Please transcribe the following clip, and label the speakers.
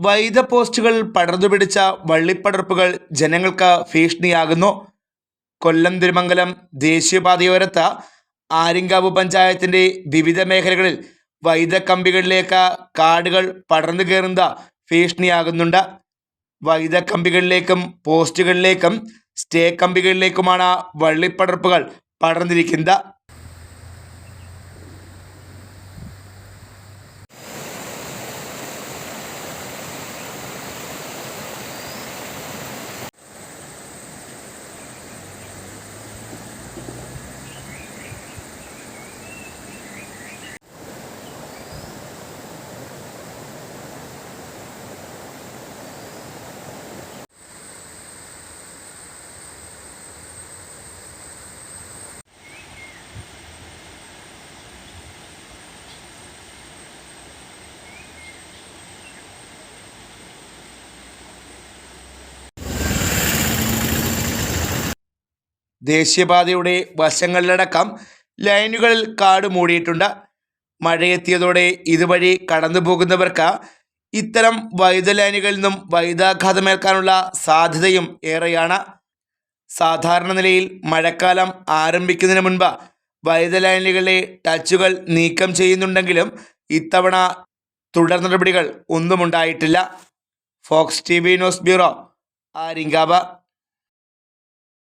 Speaker 1: വൈദ്യ പോസ്റ്റുകൾ പടർന്നുപിടിച്ച വള്ളിപ്പടർപ്പുകൾ ജനങ്ങൾക്ക് ഭീഷണിയാകുന്നു. കൊല്ലം തിരുമംഗലം ദേശീയപാതയോരത്ത് ആര്യങ്കാവ് പഞ്ചായത്തിന്റെ വിവിധ മേഖലകളിൽ വൈദ്യക്കമ്പികളിലേക്ക് കാടുകൾ പടർന്നു കയറുന്നത് ഭീഷണിയാകുന്നുണ്ട്. വൈദ്യക്കമ്പികളിലേക്കും പോസ്റ്റുകളിലേക്കും സ്റ്റേ കമ്പികളിലേക്കുമാണ് വള്ളിപ്പടർപ്പുകൾ പടർന്നിരിക്കുന്നത്. ദേശീയപാതയുടെ വശങ്ങളിലടക്കം ലൈനുകളിൽ കാട് മൂടിയിട്ടുണ്ട്. മഴയെത്തിയതോടെ ഇതുവഴി കടന്നു പോകുന്നവർക്ക് ഇത്തരം വൈദ്യുത ലൈനുകളിൽ നിന്നും വൈദ്യാഘാതമേൽക്കാനുള്ള സാധ്യതയും ഏറെയാണ്. സാധാരണ നിലയിൽ മഴക്കാലം ആരംഭിക്കുന്നതിന് മുൻപ് വൈദ്യുത ലൈനുകളിലെ ടച്ചുകൾ നീക്കം ചെയ്യുന്നുണ്ടെങ്കിലും ഇത്തവണ തുടർ നടപടികൾ ഒന്നുമുണ്ടായിട്ടില്ല Fox T V news bureau Aryankavu